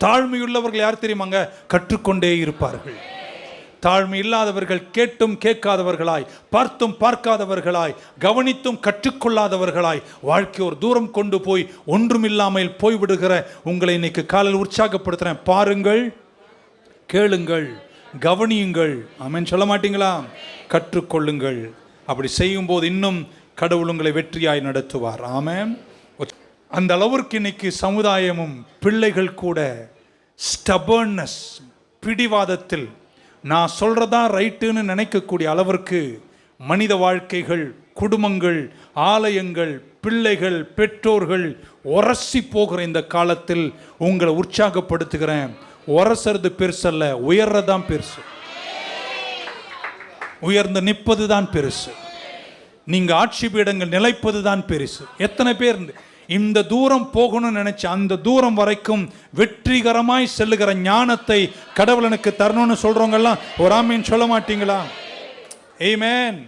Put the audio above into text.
தாழ்மையுள்ளவர்கள் யார் தெரியுமாங்க? கற்றுக்கொண்டே இருப்பார்கள். தாழ்மை இல்லாதவர்கள் கேட்டும் கேட்காதவர்களாய் பார்த்தும் பார்க்காதவர்களாய் கவனித்தும் கற்றுக்கொள்ளாதவர்களாய் வாழ்க்கை ஒரு தூரம் கொண்டு போய் ஒன்றுமில்லாமல் போய்விடுகிற உங்களை இன்னைக்கு காலையில் உற்சாகப்படுத்துறேன். பாருங்கள் கேளுங்கள் கவனியுங்கள். ஆமென். சொல்ல மாட்டீங்களா? கற்றுக்கொள்ளுங்கள். அப்படி செய்யும்போது இன்னும் கடவுள் உங்களை வெற்றியாய் நடத்துவார். ஆமேன். அந்த அளவிற்கு இன்னைக்கு சமுதாயமும் பிள்ளைகள் கூட ஸ்டபர்னஸ் பிடிவாதத்தில் நான் சொல்கிறதா ரைட்டுன்னு நினைக்கக்கூடிய அளவிற்கு மனித வாழ்க்கைகள் குடும்பங்கள் ஆலயங்கள் பிள்ளைகள் பெற்றோர்கள் உரசி போகிற இந்த காலத்தில் உங்களை உற்சாகப்படுத்துகிறேன். உரசுறது பெருசல்ல உயர்றதான் பெருசு. உயர்ந்து நிற்பது தான் பெருசு. நீங்கள் ஆட்சி பீடங்கள் நிலைப்பது தான் பெருசு. எத்தனை பேர் இந்த தூரம் போகணும்னு நினைச்சு அந்த தூரம் வரைக்கும் வெற்றிகரமாய் செல்லுகிற ஞானத்தை கடவுள் எனக்கு தரணும்னு சொல்றவங்க எல்லாம் ஒரு ஆமீன் சொல்ல மாட்டீங்களா? ஏமேன்